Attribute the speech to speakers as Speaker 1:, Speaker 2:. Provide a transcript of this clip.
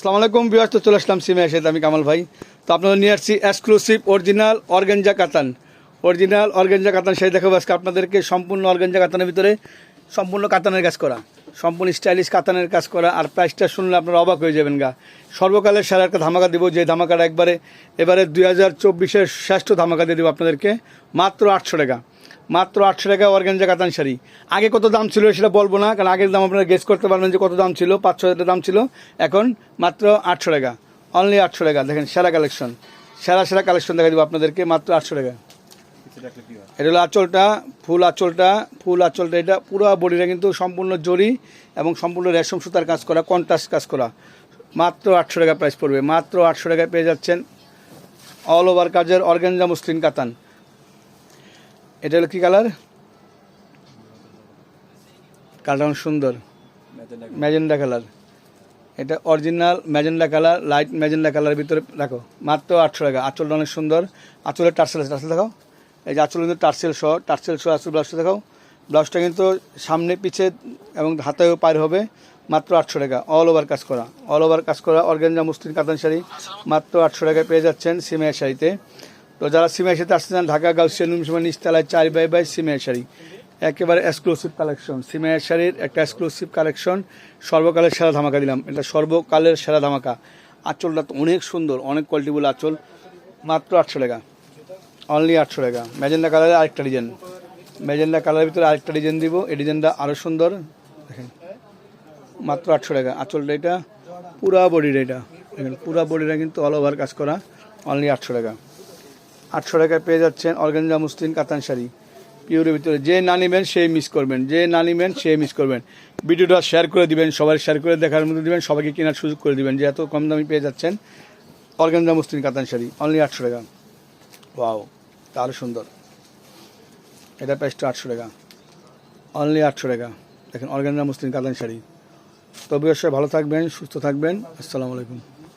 Speaker 1: আসসালামু আলাইকুম বিয়াস তো চলে আসলাম সিমে এসে আমি কামাল ভাই। তো আপনাদের নিয়ে আসছি এক্সক্লুসিভ অরিজিনাল অর্গেঞ্জা কাতান। অরিজিনাল অর্গেঞ্জা কাতান সেই দেখাবো আজকে আপনাদেরকে সম্পূর্ণ অর্গেঞ্জা কাতানের ভিতরে সম্পূর্ণ কাতানের কাজ করা। সম্পূর্ণ স্টাইলিশ কাতানের কাজ করা, আর প্রাইসটা শুনলে আপনারা অবাক হয়ে যাবেন গা। সর্বকালের সেরা একটা ধামাকা দেবো, যে ধামাকাটা একবারে, এবারে দুই হাজার চব্বিশের শ্রেষ্ঠ ধামাকা দিয়ে দেবো আপনাদেরকে, মাত্র আটশো টাকা। মাত্র আটশো টাকা অর্গেঞ্জা কাতান শাড়ি। আগে কত দাম ছিল সেটা বলব না, কারণ আগের দাম আপনারা গেস করতে পারবেন যে কত দাম ছিল, পাঁচশো টাকা দাম ছিল। এখন মাত্র আটশো টাকা। অনলি আটশো টাকা। দেখেন, সেরা কালেকশন সেরা সেরা কালেকশন দেখা দেবো আপনাদেরকে, মাত্র আটশো টাকা। এটা হলো আঁচলটা, ফুল আঁচলটা ফুল আঁচলটা, এটা পুরো বডিটা কিন্তু সম্পূর্ণ জরি এবং সম্পূর্ণ রেশম সুতার কাজ করা কন্ট্রাস্ট কাজ করা। মাত্র আটশো টাকা প্রাইস পড়বে। মাত্র আটশো টাকায় পেয়ে যাচ্ছেন অল ওভার কাজের অর্গেঞ্জা মুসলিন কাতান। এটা হলো কি কালার? কালারটা অনেক সুন্দর। Magenta colour. এটা original magenta colour light magenta কালারের ভিতরে রাখো মাত্র আটশো টাকা। আঁচলটা অনেক সুন্দর। আঁচলের টার্সেল আছে টার্সেল দেখাও। এই যে আঁচল কিন্তু টার্সেল সহ টার্সেল সহ আঁচল ব্লাউজটা দেখাও। ব্লাউজটা কিন্তু সামনে পিছে এবং হাতেও পার হবে মাত্র আটশো টাকা। অল ওভার কাজ করা। অল ওভার কাজ করা অর্গেঞ্জা মুসলিম কাতান শাড়ি মাত্র আটশো টাকায় পেয়ে যাচ্ছেন সিমের শাড়িতে। তো যারা সিমের সাথে আসতে চান, ঢাকা, গাউসিয়া নুনসমা নিচতলায় চার বাই বাই সিমের শাড়ি। একেবারে এক্সক্লুসিভ কালেকশন সিমের শাড়ির একটা এক্সক্লুসিভ কালেকশন সর্বকালের সেরা ধামাকা দিলাম। এটা সর্বকালের সেরা ধামাকা। আঁচলটা তো অনেক সুন্দর, অনেক কোয়ালিটিবুল আঁচল। মাত্র আটশো টাকা। অনলি আটশো টাকা। ম্যাজেন্ডা কালারের আরেকটা ডিজাইন ম্যাজেন্ডা কালারের ভিতরে আরেকটা ডিজাইন দিব। এই ডিজাইনটা আরও সুন্দর। দেখেন। মাত্র আটশো টাকা। আঁচলটা এটা পুরা বডিটা এটা। দেখেন, পুরা বডিটা কিন্তু অল ওভার কাজ করা। অনলি আটশো টাকা। আটশো টাকায় পেয়ে যাচ্ছেন অর্গানজা মুসলিম কাতান শাড়ি পিওরের ভিতরে যে না নেবেন সেই মিস করবেন, যে না নেবেন সেই মিস করবেন। ভিডিওটা শেয়ার করে দিবেন, সবাই শেয়ার করে দেখার মধ্যে দিবেন, সবাইকে কেনার সুযোগ করে দিবেন, যে এত কম দামে পেয়ে যাচ্ছেন অর্গানজা মুসলিম কাতান শাড়ি অনলি আটশো টাকা। ওয়াও তাহলে সুন্দর। এটা প্রাইসটা আটশো টাকা। অনলি আটশো টাকা। দেখেন অর্গানজা মুসলিম কাতান শাড়ি তবে অবশ্যই ভালো থাকবেন, সুস্থ থাকবেন। আসসালামু আলাইকুম।